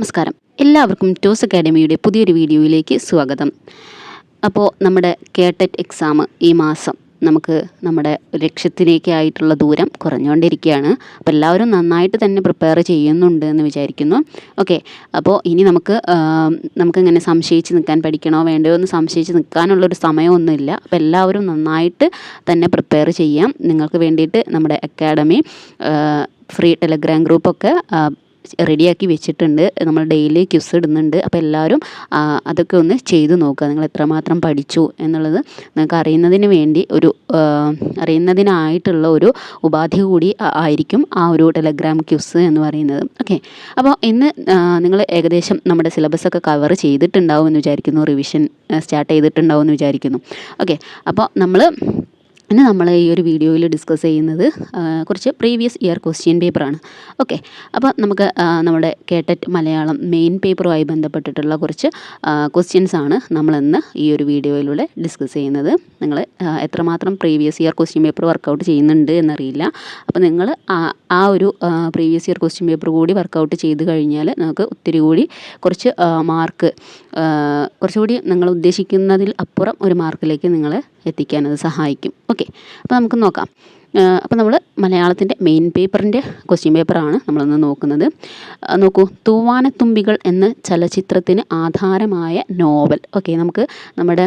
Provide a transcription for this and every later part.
നമസ്കാരം. എല്ലാവർക്കും ടോസ് അക്കാഡമിയുടെ പുതിയൊരു വീഡിയോയിലേക്ക് സ്വാഗതം. അപ്പോൾ നമ്മുടെ കേട്ടറ്റ് എക്സാം ഈ മാസം നമുക്ക് നമ്മുടെ ലക്ഷ്യത്തിലേക്കായിട്ടുള്ള ദൂരം കുറഞ്ഞുകൊണ്ടിരിക്കുകയാണ്. അപ്പോൾ എല്ലാവരും നന്നായിട്ട് തന്നെ പ്രിപ്പയർ ചെയ്യുന്നുണ്ട് എന്ന് വിചാരിക്കുന്നു. ഓക്കെ അപ്പോൾ ഇനി നമുക്ക് നമുക്ക് നമുക്കിങ്ങനെ സംശയിച്ച് നിൽക്കാൻ പഠിക്കണോ വേണ്ടയോ എന്ന് സംശയിച്ച് നിൽക്കാനുള്ളൊരു സമയമൊന്നുമില്ല. അപ്പോൾ എല്ലാവരും നന്നായിട്ട് തന്നെ പ്രിപ്പയർ ചെയ്യാം. നിങ്ങൾക്ക് വേണ്ടിയിട്ട് നമ്മുടെ അക്കാഡമി ഫ്രീ ടെലഗ്രാം ഗ്രൂപ്പൊക്കെ റെഡിയാക്കി വെച്ചിട്ടുണ്ട്. നമ്മൾ ഡെയിലി ക്യുസ് ഇടുന്നുണ്ട്. അപ്പോൾ എല്ലാവരും അതൊക്കെ ഒന്ന് ചെയ്തു നോക്കുക. നിങ്ങൾ എത്രമാത്രം പഠിച്ചു എന്നുള്ളത് നിങ്ങൾക്ക് അറിയുന്നതിന് വേണ്ടി ഒരു അറിയുന്നതിനായിട്ടുള്ള ഒരു ഉപാധി കൂടി ആയിരിക്കും ആ ഒരു ടെലഗ്രാം ക്യുസ് എന്ന് പറയുന്നത്. ഓക്കെ അപ്പോൾ ഇന്ന് നിങ്ങൾ ഏകദേശം നമ്മുടെ സിലബസൊക്കെ കവർ ചെയ്തിട്ടുണ്ടാവും എന്ന് വിചാരിക്കുന്നു. റിവിഷൻ സ്റ്റാർട്ട് ചെയ്തിട്ടുണ്ടാവും എന്ന് വിചാരിക്കുന്നു. ഓക്കെ അപ്പോൾ നമ്മൾ ഇന്ന് നമ്മൾ ഈ ഒരു വീഡിയോയിൽ ഡിസ്കസ് ചെയ്യുന്നത് കുറച്ച് പ്രീവിയസ് ഇയർ ക്വസ്റ്റ്യൻ പേപ്പറാണ് ഓക്കെ അപ്പോൾ നമുക്ക് നമ്മുടെ കേട്ടറ്റ് മലയാളം മെയിൻ പേപ്പറുമായി ബന്ധപ്പെട്ടിട്ടുള്ള കുറച്ച് ക്വസ്റ്റ്യൻസ് ആണ് നമ്മളിന്ന് ഈ ഒരു വീഡിയോയിലൂടെ ഡിസ്കസ് ചെയ്യുന്നത്. നിങ്ങൾ എത്രമാത്രം previous year question paper workout ചെയ്യുന്നുണ്ട് എന്നറിയില്ല. അപ്പോൾ നിങ്ങൾ ആ- ആ ഒരു പ്രീവിയസ് ഇയർ ക്വസ്റ്റ്യൻ പേപ്പർ കൂടി വർക്കൗട്ട് ചെയ്ത് കഴിഞ്ഞാൽ നമുക്ക് ഒത്തിരി കൂടി കുറച്ച് മാർക്ക് കുറച്ചുകൂടി നിങ്ങൾ ഉദ്ദേശിക്കുന്നതിൽ അപ്പുറം ഒരു മാർക്കിലേക്ക് നിങ്ങളെ എത്തിക്കാനത് സഹായിക്കും. ഓക്കെ അപ്പോൾ നമുക്ക് നോക്കാം. അപ്പോൾ നമ്മൾ മലയാളത്തിന്റെ മെയിൻ പേപ്പറിന്റെ ക്വസ്റ്റ്യൻ പേപ്പറാണ് നമ്മളൊന്ന് നോക്കുന്നത്. നോക്കൂ തൂവാനത്തുമ്പികൾ എന്ന ചലച്ചിത്രത്തിന് ആധാരമായ നോവൽ. ഓക്കെ നമുക്ക് നമ്മുടെ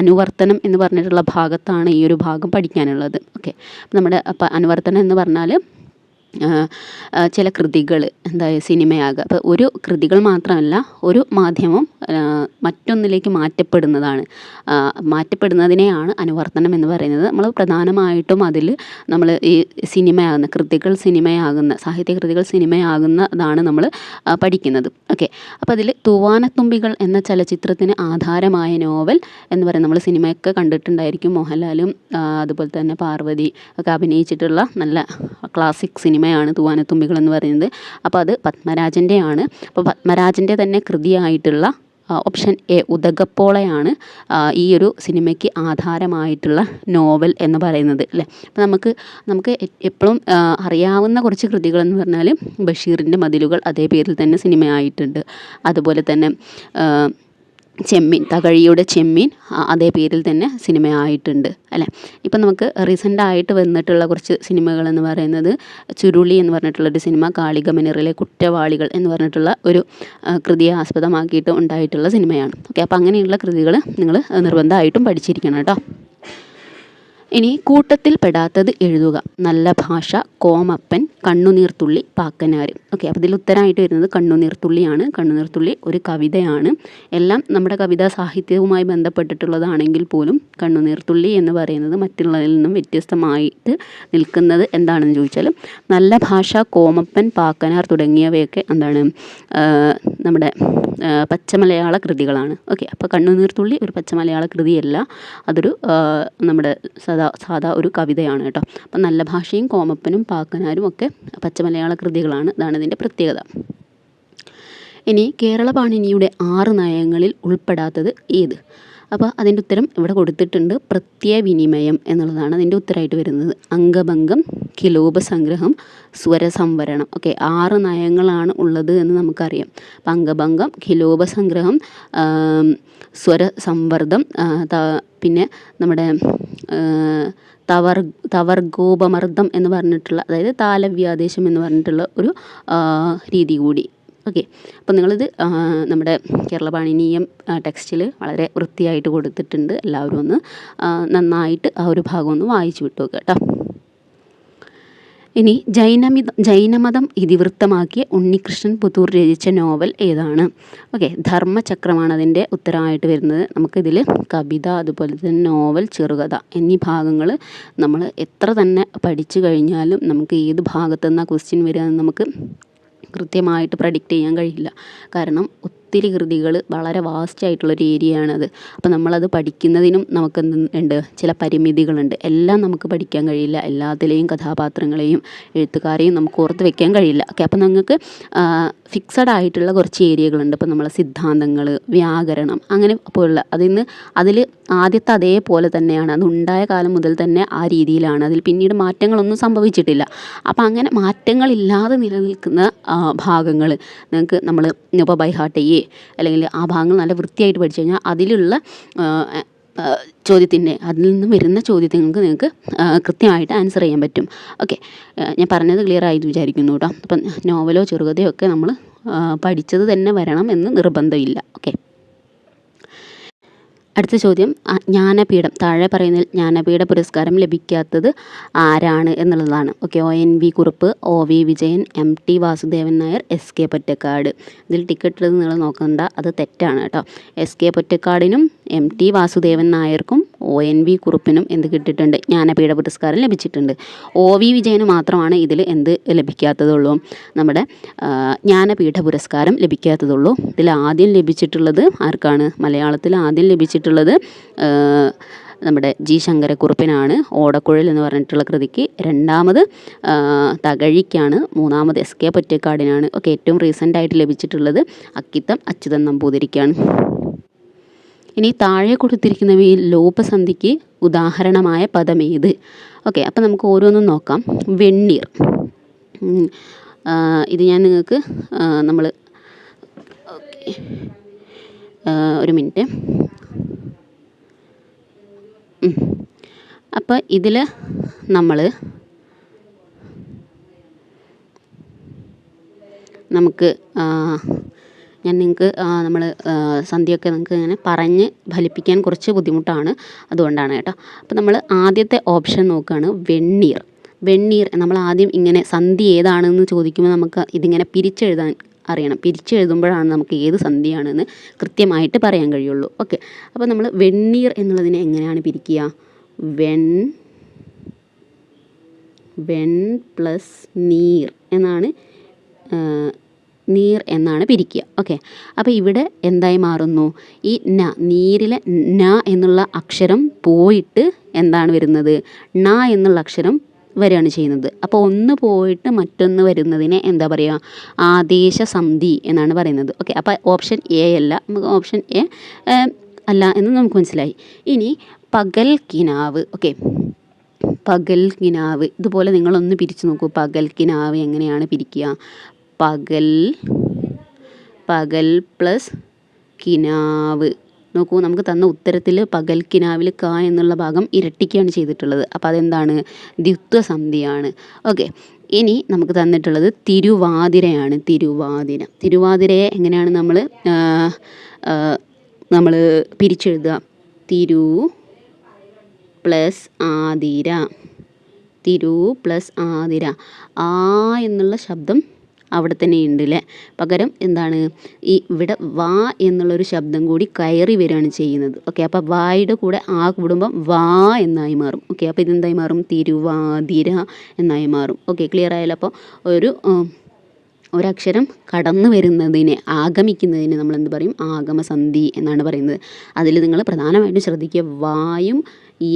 അനുവർത്തനം എന്ന് പറഞ്ഞിട്ടുള്ള ഭാഗത്താണ് ഈ ഒരു ഭാഗം പഠിക്കാനുള്ളത്. ഓക്കെ നമ്മുടെ അപ്പം അനുവർത്തനം എന്ന് പറഞ്ഞാൽ ചില കൃതികൾ എന്താ സിനിമയാകുക അപ്പോൾ ഒരു കൃതികൾ മാത്രമല്ല ഒരു മാധ്യമം മറ്റൊന്നിലേക്ക് മാറ്റപ്പെടുന്നതാണ്. മാറ്റപ്പെടുന്നതിനെയാണ് അനുവർത്തനം എന്ന് പറയുന്നത്. നമ്മൾ പ്രധാനമായിട്ടും അതിൽ നമ്മൾ ഈ സിനിമയാകുന്ന കൃതികൾ സിനിമയാകുന്ന സാഹിത്യ കൃതികൾ സിനിമയാകുന്നതാണ് നമ്മൾ പഠിക്കുന്നത്. ഓക്കെ. അപ്പോൾ അതിൽ തൂവാനത്തുമ്പികൾ എന്ന ചലച്ചിത്രത്തിന് ആധാരമായ നോവൽ എന്ന് പറയുന്നത് നമ്മൾ സിനിമയൊക്കെ കണ്ടിട്ടുണ്ടായിരിക്കും. മോഹൻലാലും അതുപോലെ തന്നെ പാർവതി ഒക്കെ അഭിനയിച്ചിട്ടുള്ള നല്ല ക്ലാസിക് സിനിമയാണ് തൂവാനത്തുമ്പികൾ എന്ന് പറയുന്നത്. അപ്പോൾ അത് പത്മരാജന്റെയാണ്. അപ്പോൾ പത്മരാജന്റെ തന്നെ കൃതിയായിട്ടുള്ള ഓപ്ഷൻ എ ഉദകപ്പോളയാണ് ഈ ഒരു സിനിമയ്ക്ക് ആധാരമായിട്ടുള്ള നോവൽ എന്ന് പറയുന്നത് അല്ലേ? അപ്പോൾ നമുക്ക് നമുക്ക് എപ്പോഴും അറിയാവുന്ന കുറച്ച് കൃതികളെന്ന് പറഞ്ഞാൽ ബഷീറിന്റെ മതിലുകൾ അതേ പേരിൽ തന്നെ സിനിമയായിട്ടുണ്ട്. അതുപോലെ തന്നെ ചെമ്മീൻ തകഴിയുടെ ചെമ്മീൻ അതേ പേരിൽ തന്നെ സിനിമയായിട്ടുണ്ട് അല്ലേ? ഇപ്പം നമുക്ക് റീസെന്റായിട്ട് വന്നിട്ടുള്ള കുറച്ച് സിനിമകൾ എന്ന് പറയുന്നത് ചുരുളി എന്ന് പറഞ്ഞിട്ടുള്ളൊരു സിനിമ കാളിക മിനറിലെ കുറ്റവാളികൾ എന്ന് പറഞ്ഞിട്ടുള്ള ഒരു കൃതിയെ ആസ്പദമാക്കിയിട്ട് ഉണ്ടായിട്ടുള്ള സിനിമയാണ്. ഓക്കെ അപ്പോൾ അങ്ങനെയുള്ള കൃതികൾ നിങ്ങൾ നിർബന്ധമായിട്ടും പഠിച്ചിരിക്കണം കേട്ടോ. ഇനി കൂട്ടത്തിൽപ്പെടാത്തത് എഴുതുക. നല്ല ഭാഷ കോമപ്പൻ കണ്ണുനീർത്തുള്ളി പാക്കനാർ ഓക്കെ അപ്പോൾ ഇതിൽ ഉത്തരമായിട്ട് വരുന്നത് കണ്ണുനീർത്തുള്ളിയാണ്. കണ്ണുനീർത്തുള്ളി ഒരു കവിതയാണ്. എല്ലാം നമ്മുടെ കവിതാ സാഹിത്യവുമായി ബന്ധപ്പെട്ടിട്ടുള്ളതാണെങ്കിൽ പോലും കണ്ണുനീർത്തുള്ളി എന്ന് പറയുന്നത് മറ്റുള്ളതിൽ നിന്നും വ്യത്യസ്തമായിട്ട് നിൽക്കുന്നത് എന്താണെന്ന് ചോദിച്ചാൽ നല്ല ഭാഷ കോമപ്പൻ പാക്കനാർ തുടങ്ങിയവയൊക്കെ എന്താണ് നമ്മുടെ പച്ചമലയാള കൃതികളാണ്. ഓക്കെ അപ്പോൾ കണ്ണുനീർത്തുള്ളി ഒരു പച്ചമലയാള കൃതിയല്ല. അതൊരു നമ്മുടെ നമ്മുടെ സാധാ സാധാ ഒരു കവിതയാണ് കേട്ടോ. അപ്പം നല്ല ഭാഷയും കോമപ്പനും പാക്കനാരും ഒക്കെ പച്ചമലയാള കൃതികളാണ്. ഇതാണ് ഇതിന്റെ പ്രത്യേകത. ഇനി കേരള പാണിനിയുടെ ആറ് നയങ്ങളിൽ ഉൾപ്പെടാത്തത് ഏത്? അപ്പോൾ അതിന്റെ ഉത്തരം ഇവിടെ കൊടുത്തിട്ടുണ്ട് പ്രത്യയവിനിമയം എന്നുള്ളതാണ് അതിന്റെ ഉത്തരമായിട്ട് വരുന്നത്. അംഗഭംഗം കിലോപസംഗ്രഹം സ്വരസംവരണം. ഓക്കെ ആറ് നയങ്ങളാണ് ഉള്ളത് എന്ന് നമുക്കറിയാം. പങ്കഭംഗം ഖിലോപസംഗ്രഹം സ്വരസംവർദ്ധം പിന്നെ നമ്മുടെ തവർ തവർഗോപമർദ്ദം എന്ന് പറഞ്ഞിട്ടുള്ള അതായത് താലവ്യാദേശം എന്ന് പറഞ്ഞിട്ടുള്ള ഒരു രീതി കൂടി. ഓക്കെ അപ്പോൾ നിങ്ങളിത് നമ്മുടെ കേരള പാണിനീയം ടെക്സ്റ്റിൽ വളരെ വൃത്തിയായിട്ട് കൊടുത്തിട്ടുണ്ട്. എല്ലാവരും ഒന്ന് നന്നായിട്ട് ആ ഒരു ഭാഗം ഒന്ന് വായിച്ചു വിട്ടു കേട്ടോ. ഇനി ജൈനമിത ജൈനമതം ഇതിവൃത്തമാക്കിയ ഉണ്ണികൃഷ്ണൻ പുത്തൂർ രചിച്ച നോവൽ ഏതാണ്? ഓക്കെ ധർമ്മചക്രമാണ് അതിന്റെ ഉത്തരമായിട്ട് വരുന്നത്. നമുക്കിതിൽ കവിത അതുപോലെ തന്നെ നോവൽ ചെറുകഥ എന്നീ ഭാഗങ്ങൾ നമ്മൾ എത്ര തന്നെ പഠിച്ചു കഴിഞ്ഞാലും നമുക്ക് ഏത് ഭാഗത്തു നിന്നാണ് ക്വസ്റ്റ്യൻ വരിക നമുക്ക് കൃത്യമായിട്ട് പ്രഡിക്റ്റ് ചെയ്യാൻ കഴിയില്ല. കാരണം ഒത്തിരി കൃതികൾ വളരെ വാസ്റ്റ് ആയിട്ടുള്ളൊരു ഏരിയ ആണത്. അപ്പോൾ നമ്മളത് പഠിക്കുന്നതിനും നമുക്ക് ഉണ്ട്? ചില പരിമിതികളുണ്ട്. എല്ലാം നമുക്ക് പഠിക്കാൻ കഴിയില്ല. എല്ലാത്തിലെയും കഥാപാത്രങ്ങളെയും എഴുത്തുകാരെയും നമുക്ക് ഓർത്ത് വെക്കാൻ കഴിയില്ല. ഓക്കെ അപ്പോൾ നിങ്ങൾക്ക് ഫിക്സഡ് ആയിട്ടുള്ള കുറച്ച് ഏരിയകളുണ്ട് ഇപ്പോൾ നമ്മളെ സിദ്ധാന്തങ്ങൾ വ്യാകരണം അങ്ങനെ പോലുള്ള അതിന്ന് അതിൽ ആദ്യത്തെ അതേപോലെ തന്നെയാണ്. അത് ഉണ്ടായ കാലം മുതൽ തന്നെ ആ രീതിയിലാണ്. അതിൽ പിന്നീട് മാറ്റങ്ങളൊന്നും സംഭവിച്ചിട്ടില്ല. അപ്പോൾ അങ്ങനെ മാറ്റങ്ങളില്ലാതെ നിലനിൽക്കുന്ന ഭാഗങ്ങൾ നിങ്ങൾക്ക് നമ്മൾ ഇപ്പോൾ ബൈ ചെയ്യേ അല്ലെങ്കിൽ ആ ഭാഗങ്ങൾ നല്ല വൃത്തിയായിട്ട് പഠിച്ചു കഴിഞ്ഞാൽ അതിലുള്ള ചോദ്യത്തിന്റെ അതിൽ നിന്ന് വരുന്ന ചോദ്യങ്ങൾക്ക് നിങ്ങൾക്ക് കൃത്യമായിട്ട് ആൻസർ ചെയ്യാൻ പറ്റും. ഓക്കെ ഞാൻ പറഞ്ഞത് ക്ലിയർ ആയി വിചാരിക്കുന്നു കേട്ടോ. അപ്പം നോവലോ ചെറുകഥയോ ഒക്കെ നമ്മൾ പഠിച്ചത് തന്നെ വരണം എന്ന് നിർബന്ധമില്ല. ഓക്കെ അടുത്ത ചോദ്യം ജ്ഞാനപീഠം. താഴെ പറയുന്നതിൽ ജ്ഞാനപീഠ പുരസ്കാരം ലഭിക്കാത്തത് ആരാണ് എന്നുള്ളതാണ്. Okay O N V Kurup O V Vijayan M T Vasudevan Nair S K Pottekkatt. ഇതിൽ ടിക്കറ്റ് നിങ്ങൾ നോക്കണ്ട അത് തെറ്റാണ് കേട്ടോ. എസ് കെ പൊറ്റക്കാടിനും എം ടി വാസുദേവൻ നായർക്കും ഒ എൻ വി കുറുപ്പിനും എന്ത് കിട്ടിയിട്ടുണ്ട്? ജ്ഞാനപീഠ പുരസ്കാരം ലഭിച്ചിട്ടുണ്ട്. ഒ വി വിജയന് മാത്രമാണ് ഇതിൽ എന്ത് ലഭിക്കാത്തതുള്ളൂ. നമ്മുടെ ജ്ഞാനപീഠ പുരസ്കാരം ലഭിക്കാത്തതുള്ളൂ. ഇതിൽ ആദ്യം ലഭിച്ചിട്ടുള്ളത് ആർക്കാണ്? മലയാളത്തിൽ ആദ്യം ലഭിച്ചിട്ടുള്ളത് നമ്മുടെ ജി ശങ്കരക്കുറുപ്പിനാണ്. ഓടക്കുഴൽ എന്ന് പറഞ്ഞിട്ടുള്ള കൃതിക്ക് രണ്ടാമത് തകഴിക്കാണ്. മൂന്നാമത് എസ് കെ പൊറ്റക്കാടിനാണ്. ഒക്കെ ഏറ്റവും റീസെന്റായിട്ട് ലഭിച്ചിട്ടുള്ളത് അക്കിത്തം അച്യുതൻ നമ്പൂതിരിക്കാണ്. ഇനി താഴെ കൊടുത്തിരിക്കുന്നവയിൽ ലോപസന്ധിക്ക് ഉദാഹരണമായ പദം ഏത് ഓക്കെ അപ്പം നമുക്ക് ഓരോന്നും നോക്കാം. വെണ്ണീർ. ഇത് ഞാൻ നിങ്ങൾക്ക് നമ്മൾ ഓക്കെ ഒരു മിനിറ്റ്. അപ്പോൾ ഇതിൽ നമ്മൾ നമുക്ക് ഞാൻ നിങ്ങൾക്ക് നമ്മൾ സന്ധ്യയൊക്കെ നിങ്ങൾക്ക് ഇങ്ങനെ പറഞ്ഞ് ഫലിപ്പിക്കാൻ കുറച്ച് ബുദ്ധിമുട്ടാണ് അതുകൊണ്ടാണ് കേട്ടോ. അപ്പോൾ നമ്മൾ ആദ്യത്തെ ഓപ്ഷൻ നോക്കുകയാണ് വെണ്ണീർ. വെണ്ണീർ നമ്മൾ ആദ്യം ഇങ്ങനെ സന്ധി ഏതാണെന്ന് ചോദിക്കുമ്പോൾ നമുക്ക് ഇതിങ്ങനെ പിരിച്ചെഴുതാൻ അറിയണം. പിരിച്ചെഴുതുമ്പോഴാണ് നമുക്ക് ഏത് സന്ധിയാണെന്ന് കൃത്യമായിട്ട് പറയാൻ കഴിയുള്ളൂ. ഓക്കെ. അപ്പോൾ നമ്മൾ വെണ്ണീർ എന്നുള്ളതിനെ എങ്ങനെയാണ് പിരിക്കുക? വെൺ വെൺ പ്ലസ് നീർ എന്നാണ് നീർ എന്നാണ് പിരിക്കുക. ഓക്കെ അപ്പോൾ ഇവിടെ എന്തായി മാറുന്നു? ഈ ന നീരിലെ ന എന്നുള്ള അക്ഷരം പോയിട്ട് എന്താണ് വരുന്നത്? ണ എന്നുള്ള അക്ഷരം വരികയാണ് ചെയ്യുന്നത്. അപ്പോൾ ഒന്ന് പോയിട്ട് മറ്റൊന്ന് വരുന്നതിനെ എന്താ പറയുക ആദേശ സന്ധി എന്നാണ് പറയുന്നത്. ഓക്കെ അപ്പോൾ ഓപ്ഷൻ എ അല്ല. നമുക്ക് ഓപ്ഷൻ എ അല്ല എന്ന് നമുക്ക് മനസ്സിലായി. ഇനി പകൽ കിനാവ്. ഓക്കെ പകൽ കിനാവ്. ഇതുപോലെ നിങ്ങളൊന്ന് പിരിച്ചു നോക്കൂ. പകൽ കിനാവ് എങ്ങനെയാണ് പിരിക്കുക? പകൽ പകൽ പ്ലസ് കിനാവ്. നോക്കൂ നമുക്ക് തന്ന ഉത്തരത്തിൽ പകൽ കിനാവിൽ ക എന്നുള്ള ഭാഗം ഇരട്ടിക്കുകയാണ് ചെയ്തിട്ടുള്ളത്. അപ്പോൾ അതെന്താണ്? ദ്വിത്വസന്ധിയാണ്. ഓക്കെ. ഇനി നമുക്ക് തന്നിട്ടുള്ളത് തിരുവാതിരയാണ്. തിരുവാതിര. തിരുവാതിരയെ എങ്ങനെയാണ് നമ്മൾ നമ്മൾ പിരിച്ചെഴുതുക? തിരു പ്ലസ് ആതിര. തിരു പ്ലസ് ആതിര. ആ എന്നുള്ള ശബ്ദം അവിടെ തന്നെ ഉണ്ട് അല്ലേ പകരം എന്താണ്? ഈ ഇവിടെ വാ എന്നുള്ളൊരു ശബ്ദം കൂടി കയറി വരികയാണ് ചെയ്യുന്നത്. ഓക്കെ അപ്പോൾ വായുടെ കൂടെ ആ കൂടുമ്പം വാ എന്നായി മാറും. ഓക്കെ അപ്പോൾ ഇതെന്തായി മാറും? തിരുവാതിര എന്നായി മാറും. ഓക്കെ ക്ലിയർ ആയാലും അപ്പോൾ ഒരു ഒരക്ഷരം കടന്നു വരുന്നതിനെ ആഗമിക്കുന്നതിനെ നമ്മൾ എന്ത് പറയും? ആഗമസന്ധി എന്നാണ് പറയുന്നത്. അതിൽ നിങ്ങൾ പ്രധാനമായിട്ടും ശ്രദ്ധിക്കുക വായും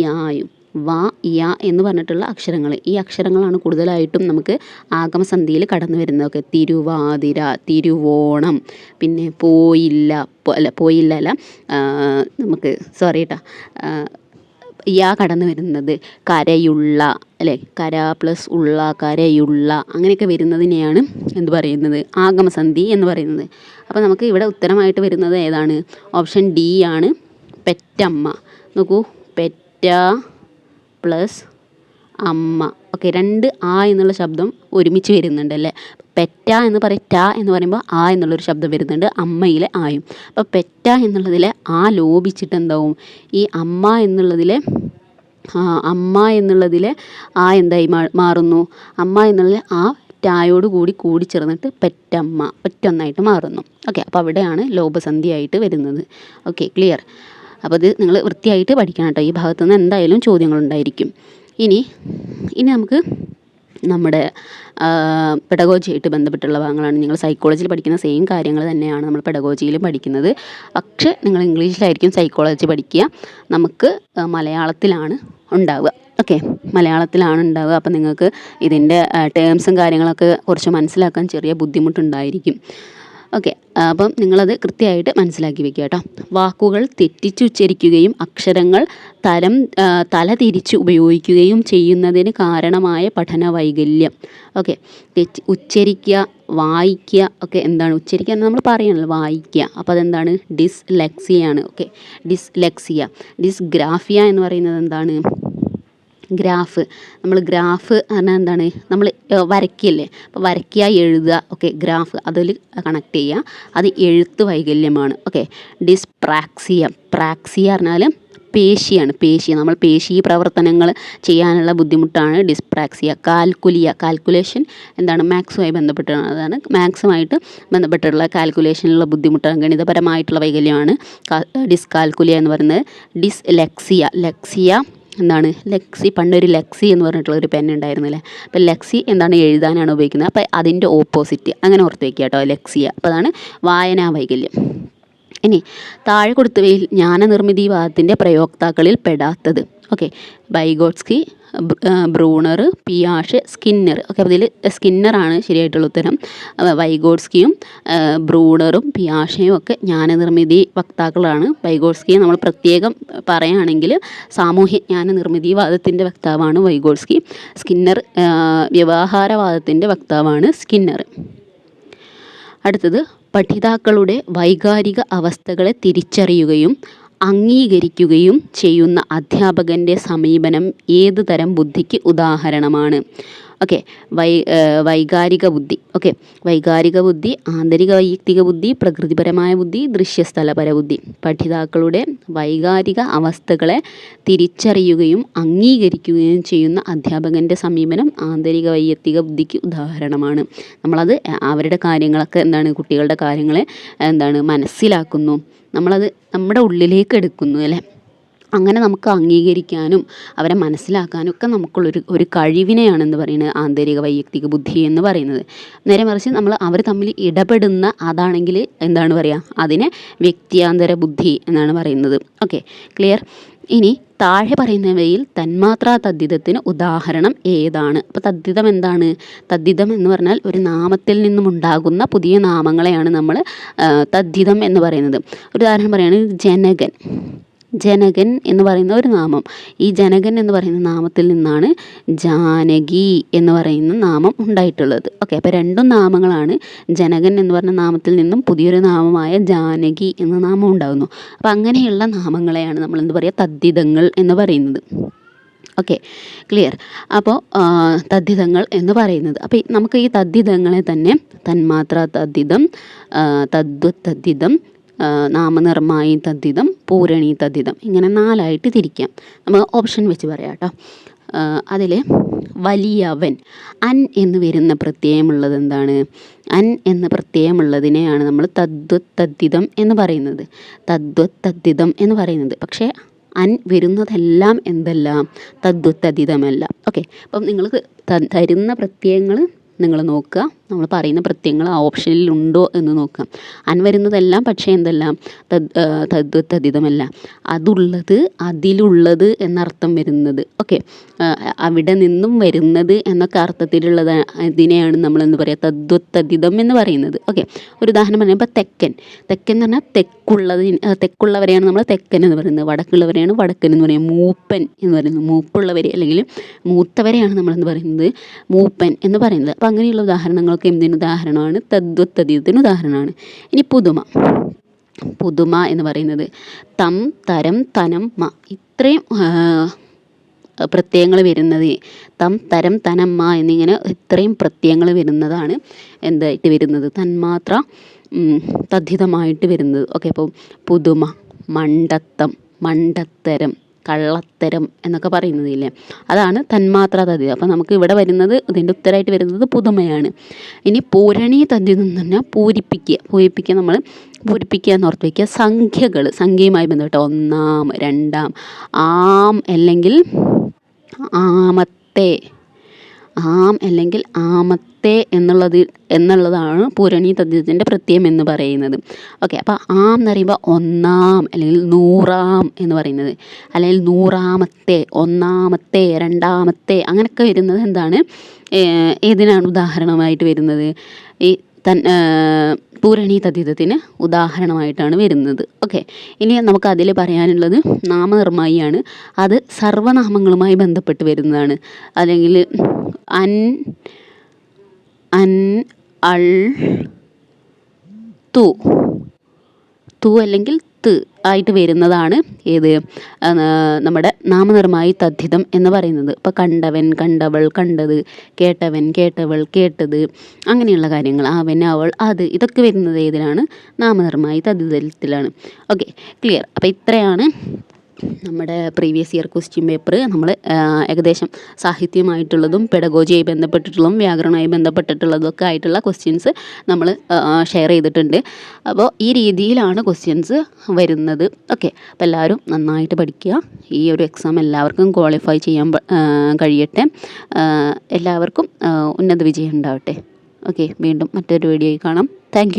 യായും വ യ എന്ന് പറഞ്ഞിട്ടുള്ള അക്ഷരങ്ങൾ. ഈ അക്ഷരങ്ങളാണ് കൂടുതലായിട്ടും നമുക്ക് ആഗമസന്ധിയിൽ കടന്നു വരുന്നതൊക്കെ തിരുവാതിര തിരുവോണം പിന്നെ പോയില്ല അല്ല പോയില്ല അല്ല നമുക്ക് സോറി കേട്ടോ യാ കടന്നു വരുന്നത്. കരയുള്ള അല്ലേ? കര പ്ലസ് ഉള്ള കരയുള്ള അങ്ങനെയൊക്കെ വരുന്നതിനെയാണ് എന്ത് പറയുന്നത്? ആഗമസന്ധി എന്ന് പറയുന്നത്. അപ്പോൾ നമുക്ക് ഇവിടെ ഉത്തരമായിട്ട് വരുന്നത് ഏതാണ്? ഓപ്ഷൻ ഡി ആണ് പെറ്റമ്മ. നോക്കൂ പെറ്റ പ്ലസ് അമ്മ. ഓക്കെ രണ്ട് ആ എന്നുള്ള ശബ്ദം ഒരുമിച്ച് വരുന്നുണ്ട് അല്ലേ? പെറ്റ എന്ന് പറയും ട എന്ന് പറയുമ്പോൾ ആ എന്നുള്ളൊരു ശബ്ദം വരുന്നുണ്ട് അമ്മയിലെ ആയും. അപ്പോൾ പെറ്റ എന്നുള്ളതിലെ ആ ലോപിച്ചിട്ട് എന്താവും? ഈ അമ്മ എന്നുള്ളതിലെ അമ്മ എന്നുള്ളതിലെ ആ എന്തായി മാറുന്നു? അമ്മ എന്നുള്ളതിലെ ആ ടായോട് കൂടി കൂടി ചേർന്നിട്ട് പെറ്റമ്മ ഒറ്റൊന്നായിട്ട് മാറുന്നു. ഓക്കെ അപ്പോൾ അവിടെയാണ് ലോപസന്ധിയായിട്ട് വരുന്നത്. ഓക്കെ ക്ലിയർ അപ്പോൾ ഇത് നിങ്ങൾ വൃത്തിയായിട്ട് പഠിക്കണം കേട്ടോ. ഈ ഭാഗത്തു നിന്ന് എന്തായാലും ചോദ്യങ്ങളുണ്ടായിരിക്കും. ഇനി ഇനി നമുക്ക് നമ്മുടെ പെഡഗോജിയായിട്ട് ബന്ധപ്പെട്ടുള്ള ഭാഗങ്ങളാണ്. നിങ്ങൾ സൈക്കോളജിയിൽ പഠിക്കുന്ന സെയിം കാര്യങ്ങൾ തന്നെയാണ് നമ്മൾ പെഡഗോജിയിലും പഠിക്കുന്നത്. പക്ഷേ നിങ്ങൾ ഇംഗ്ലീഷിലായിരിക്കും സൈക്കോളജി പഠിക്കുക. നമുക്ക് മലയാളത്തിലാണ് ഉണ്ടാവുക. ഓക്കെ? മലയാളത്തിലാണ് ഉണ്ടാവുക. അപ്പം നിങ്ങൾക്ക് ഇതിന്റെ ടേംസും കാര്യങ്ങളൊക്കെ കുറച്ച് മനസ്സിലാക്കാൻ ചെറിയ ബുദ്ധിമുട്ടുണ്ടായിരിക്കും. ഓക്കെ അപ്പം നിങ്ങളത് കൃത്യമായിട്ട് മനസ്സിലാക്കി വെക്കുക കേട്ടോ. വാക്കുകൾ തെറ്റിച്ചുച്ചരിക്കുകയും അക്ഷരങ്ങൾ തരം തല തിരിച്ച് ഉപയോഗിക്കുകയും ചെയ്യുന്നതിന് കാരണമായ പഠന വൈകല്യം ഓക്കെ തെറ്റി ഉച്ചരിക്കുക വായിക്കുക ഒക്കെ എന്താണ്? ഉച്ചരിക്കുക എന്ന് നമ്മൾ പറയണല്ലോ വായിക്കുക. അപ്പോൾ അതെന്താണ്? ഡിസ്ലെക്സിയാണ് ഓക്കെ ഡിസ്ലെക്സിയ. ഡിസ്ഗ്രാഫിയ എന്ന് പറയുന്നത് എന്താണ്? ഗ്രാഫ്. നമ്മൾ ഗ്രാഫ് പറഞ്ഞാൽ എന്താണ്? നമ്മൾ വരയ്ക്കില്ലേ? അപ്പോൾ വരയ്ക്കുക എഴുതുക ഓക്കെ ഗ്രാഫ് അതിൽ കണക്ട് ചെയ്യുക. അത് എഴുത്ത് വൈകല്യമാണ് ഓക്കെ. ഡിസ്പ്രാക്സിയ. പ്രാക്സിയ പറഞ്ഞാൽ പേശിയാണ് പേശി. നമ്മൾ പേശി പ്രവർത്തനങ്ങൾ ചെയ്യാനുള്ള ബുദ്ധിമുട്ടാണ് ഡിസ്പ്രാക്സിയ. കാൽക്കുലിയ കാൽക്കുലേഷൻ എന്താണ്? മാത്സുമായി ബന്ധപ്പെട്ടാണ് അതാണ് മാത്സുമായിട്ട് ബന്ധപ്പെട്ടുള്ള കാൽക്കുലേഷനിലുള്ള ബുദ്ധിമുട്ടാണ്. ഗണിതപരമായിട്ടുള്ള വൈകല്യമാണ് ഡിസ്കാൽക്കുലിയ എന്ന് പറയുന്നത്. ഡിസ്ലെക്സിയ. ലെക്സിയ എന്താണ് ലെക്സി പണ്ടൊരു ലെക്സി എന്ന് പറഞ്ഞിട്ടുള്ള ഒരു പെൻ ഉണ്ടായിരുന്നില്ലേ? അപ്പോൾ ലെക്സി എന്താണ് എഴുതാനാണ് ഉപയോഗിക്കുന്നത്? അപ്പോൾ അതിന്റെ ഓപ്പോസിറ്റ് അങ്ങനെ ഓർത്ത് വയ്ക്കുക കേട്ടോ ലെക്സിയ. അപ്പോൾ അതാണ് വായനാ വൈകല്യം. ഇനി താഴെ കൊടുത്തവയിൽ ജ്ഞാനനിർമ്മിതിവാദത്തിന്റെ പ്രയോക്താക്കളിൽ പെടാത്തത്. ഓക്കെ ബൈഗോട്സ്കി ബ്രൂണർ പിയാഷ് സ്കിന്നർ. ഓക്കെ ഇതിൽ സ്കിന്നറാണ് ശരിയായിട്ടുള്ള ഉത്തരം. വൈഗോഡ്സ്കിയും ബ്രൂണറും പിയാഷയും ഒക്കെ ജ്ഞാനനിർമ്മിതി വക്താക്കളാണ്. വൈഗോഡ്സ്കിയെ നമ്മൾ പ്രത്യേകം പറയുകയാണെങ്കിൽ സാമൂഹ്യ ജ്ഞാനനിർമ്മിതിവാദത്തിന്റെ വക്താവാണ് വൈഗോഡ്സ്കി സ്കിന്നർ വ്യവഹാരവാദത്തിന്റെ വക്താവാണ് സ്കിന്നർ. അടുത്തത് പഠിതാക്കളുടെ വൈകാരിക അവസ്ഥകളെ തിരിച്ചറിയുകയും അംഗീകരിക്കുകയും ചെയ്യുന്ന അധ്യാപകന്റെ സമീപനം ഏത് തരം ബുദ്ധിക്ക് ഉദാഹരണമാണ്? ഓക്കെ വൈ വൈകാരിക ബുദ്ധി. ഓക്കെ വൈകാരിക ബുദ്ധി ആന്തരിക വൈയക്തിക ബുദ്ധി പ്രകൃതിപരമായ ബുദ്ധി ദൃശ്യസ്ഥലപര ബുദ്ധി. പഠിതാക്കളുടെ വൈകാരിക അവസ്ഥകളെ തിരിച്ചറിയുകയും അംഗീകരിക്കുകയും ചെയ്യുന്ന അധ്യാപകന്റെ സമീപനം ആന്തരിക വൈയക്തിക ബുദ്ധിക്ക് ഉദാഹരണമാണ്. നമ്മളത് അവരുടെ കാര്യങ്ങളൊക്കെ എന്താണ് കുട്ടികളുടെ കാര്യങ്ങളെ എന്താണ് മനസ്സിലാക്കുന്നു. നമ്മളത് നമ്മുടെ ഉള്ളിലേക്ക് എടുക്കുന്നു അല്ലേ? അങ്ങനെ നമുക്ക് അംഗീകരിക്കാനും അവരെ മനസ്സിലാക്കാനും ഒക്കെ നമുക്കുള്ളൊരു ഒരു കഴിവിനെയാണ് എന്ന് പറയുന്നത് ആന്തരിക വൈയക്തിക ബുദ്ധി എന്ന് പറയുന്നത്. നേരെ മറിച്ച് നമ്മൾ അവർ തമ്മിൽ ഇടപെടുന്ന അതാണെങ്കിൽ എന്താണ് പറയുക അതിനെ വ്യക്തിയാന്തര ബുദ്ധി എന്നാണ് പറയുന്നത്. ഓക്കെ ക്ലിയർ ഇനി താഴെ പറയുന്നവയിൽ തന്മാത്രാ തദ്ധിതത്തിന് ഉദാഹരണം ഏതാണ്? അപ്പോൾ തദ്ധിതം എന്താണ്? തദ്ധിതം എന്ന് പറഞ്ഞാൽ ഒരു നാമത്തിൽ നിന്നും ഉണ്ടാകുന്ന പുതിയ നാമങ്ങളെയാണ് നമ്മൾ തദ്ധിതം എന്ന് പറയുന്നത്. ഒരു ഉദാഹരണം പറയുകയാണെങ്കിൽ ജനകൻ. ജനകൻ എന്ന് പറയുന്ന ഒരു നാമം. ഈ ജനകൻ എന്ന് പറയുന്ന നാമത്തിൽ നിന്നാണ് ജാനകി എന്ന് പറയുന്ന നാമം ഉണ്ടായിട്ടുള്ളത്. ഓക്കെ അപ്പോൾ രണ്ടും നാമങ്ങളാണ് ജനകൻ എന്ന് പറഞ്ഞ നാമത്തിൽ നിന്നും പുതിയൊരു നാമമായ ജാനകി എന്ന നാമം ഉണ്ടാകുന്നു അപ്പോൾ അങ്ങനെയുള്ള നാമങ്ങളെയാണ് നമ്മൾ എന്ത് പറയുക തദ്ധിതങ്ങൾ എന്ന് പറയുന്നത്. ഓക്കെ ക്ലിയർ അപ്പോൾ തദ്ധിതങ്ങൾ എന്ന് പറയുന്നത്. അപ്പോൾ നമുക്ക് ഈ തദ്ധിതങ്ങളെ തന്നെ തന്മാത്ര തദ്ധിതം തദ്വ തദ്ധിതം നാമനിർമ്മായി തദ്ധിതം പൂരണി തദ്ധിതം ഇങ്ങനെ നാലായിട്ട് തിരിക്കാം. നമുക്ക് ഓപ്ഷൻ വെച്ച് പറയാം കേട്ടോ. അതിൽ വലിയവൻ അൻ എന്ന് വരുന്ന പ്രത്യയമുള്ളത് എന്താണ്? അൻ എന്ന പ്രത്യയമുള്ളതിനെയാണ് നമ്മൾ തദ്വത്തദ്ധിതം എന്ന് പറയുന്നത്. തദ്വത്തദ്ധിതം എന്ന് പറയുന്നത്. പക്ഷേ അൻ വരുന്നതെല്ലാം എന്തെല്ലാം? തദ്വത്തദ്ധിതമല്ല ഓക്കെ അപ്പം നിങ്ങൾക്ക് തരുന്ന പ്രത്യയങ്ങൾ നിങ്ങൾ നോക്കുക. നമ്മൾ പറയുന്ന പ്രത്യയങ്ങൾ ആ ഓപ്ഷനിൽ ഉണ്ടോ എന്ന് നോക്കാം. അൻ വരുന്നതെല്ലാം പക്ഷേ എന്തെല്ലാം? തദ് തദ്ധിതമല്ല. അതുള്ളത് അതിലുള്ളത് എന്നർത്ഥം വരുന്നത്. ഓക്കെ. അവിടെ നിന്നും വരുന്നത് എന്നൊക്കെ അർത്ഥത്തിലുള്ളത് ഇതിനെയാണ് നമ്മൾ എന്ന് പറയുക തദ്വത്തതീതം എന്ന് പറയുന്നത്. ഓക്കെ. ഒരു ഉദാഹരണം പറയുമ്പോൾ തെക്കൻ. തെക്കൻ എന്ന് പറഞ്ഞാൽ തെക്കുള്ളതിന് തെക്കുള്ളവരെയാണ് നമ്മൾ തെക്കൻ എന്ന് പറയുന്നത്. വടക്കുള്ളവരെയാണ് വടക്കൻ എന്ന് പറയുന്നത്. മൂപ്പൻ എന്ന് പറയുന്നത്. മൂപ്പുള്ളവരെ അല്ലെങ്കിൽ മൂത്തവരെയാണ് നമ്മളെന്ന് പറയുന്നത്? മൂപ്പൻ എന്ന് പറയുന്നത്. അപ്പോൾ അങ്ങനെയുള്ള ഉദാഹരണങ്ങളൊക്കെ എന്തിന് ഉദാഹരണമാണ്? തദ്വത്തതീതത്തിന് ഉദാഹരണമാണ്. ഇനി പുതുമ. പുതുമ എന്ന് പറയുന്നത് തം തരം തനം മ. ഇത്രയും പ്രത്യയങ്ങൾ വരുന്നത് തം തരം തനം മ എന്നിങ്ങനെ ഇത്രയും പ്രത്യയങ്ങൾ വരുന്നതാണ് എന്തായിട്ട് വരുന്നത്? തന്മാത്ര തദ്ധിതമായിട്ട് വരുന്നത്. ഓക്കെ അപ്പോൾ പുതുമ മണ്ടത്തം മണ്ടത്തരം. കള്ളത്തരം എന്നൊക്കെ പറയുന്നതില്ലേ? അതാണ് തന്മാത്ര തതി അപ്പോൾ നമുക്ക് ഇവിടെ വരുന്നത് ഇതിന്റെ ഉത്തരമായിട്ട് വരുന്നത് പുതുമയാണ്. ഇനി പൂരണി തതി എന്ന് പറഞ്ഞാൽ പൂരിപ്പിക്കുക. പൂരിപ്പിക്കുക നമ്മൾ പൂരിപ്പിക്കുക എന്ന് ഓർത്ത് വയ്ക്കുക സംഖ്യകൾ സംഖ്യയുമായി ബന്ധപ്പെട്ട ഒന്നാം രണ്ടാം ആം അല്ലെങ്കിൽ ആമത്തെ. ആം അല്ലെങ്കിൽ ആമത്തെ. എന്നുള്ളത് എന്നുള്ളതാണ് പൂരണി തദ്ദേശത്തിന്റെ പ്രത്യയം എന്ന് പറയുന്നത്. ഓക്കെ അപ്പോൾ ആം എന്ന് പറയുമ്പോൾ ഒന്നാം അല്ലെങ്കിൽ നൂറാം എന്ന് പറയുന്നത്. അല്ലെങ്കിൽ നൂറാമത്തെ ഒന്നാമത്തെ രണ്ടാമത്തെ അങ്ങനെയൊക്കെ വരുന്നത് എന്താണ്? ഏതിനാണ് ഉദാഹരണമായിട്ട് വരുന്നത്? ഈ തൻ പൂരണി തദ്ധിതത്തിന് ഉദാഹരണമായിട്ടാണ് വരുന്നത്. ഓക്കെ ഇനി നമുക്ക് അതിൽ പറയാനുള്ളത് നാമനിർമ്മായിയാണ്. അത് സർവനാമങ്ങളുമായി ബന്ധപ്പെട്ട് വരുന്നതാണ്. അല്ലെങ്കിൽ അൻ അൻ അൾ തു. തു അല്ലെങ്കിൽ ത് ആയിട്ട് വരുന്നതാണ് ഏത്? നമ്മുടെ നാമനിർമ്മായി തദ്ധിതം എന്ന് പറയുന്നത്. ഇപ്പോൾ കണ്ടവൻ കണ്ടവൾ കണ്ടത് കേട്ടവൻ കേട്ടവൾ കേട്ടത് അങ്ങനെയുള്ള കാര്യങ്ങൾ. അവൻ അവൾ അത് ഇതൊക്കെ വരുന്നത് ഏതിലാണ്? നാമനിർമ്മായി തദ്ധിതത്തിലാണ്. Okay clear. അപ്പോൾ ഇത്രയാണ് നമ്മുടെ പ്രീവിയസ് ഇയർ ക്വസ്റ്റ്യൻ പേപ്പർ നമ്മൾ ഏകദേശം സാഹിത്യമായിട്ടുള്ളതും പെഡഗോജിയായി ബന്ധപ്പെട്ടിട്ടുള്ളതും വ്യാകരണമായി ബന്ധപ്പെട്ടിട്ടുള്ളതും ഒക്കെ ആയിട്ടുള്ള ക്വസ്റ്റ്യൻസ് നമ്മൾ ഷെയർ ചെയ്തിട്ടുണ്ട്. അപ്പോൾ ഈ രീതിയിലാണ് ക്വസ്റ്റ്യൻസ് വരുന്നത്. ഓക്കെ അപ്പോൾ എല്ലാവരും നന്നായിട്ട് പഠിക്കുക. ഈ ഒരു എക്സാം എല്ലാവർക്കും ക്വാളിഫൈ ചെയ്യാൻ കഴിയട്ടെ. എല്ലാവർക്കും ഉന്നത വിജയം ഉണ്ടാവട്ടെ. ഓക്കെ വീണ്ടും മറ്റൊരു വീഡിയോയിൽ കാണാം. താങ്ക്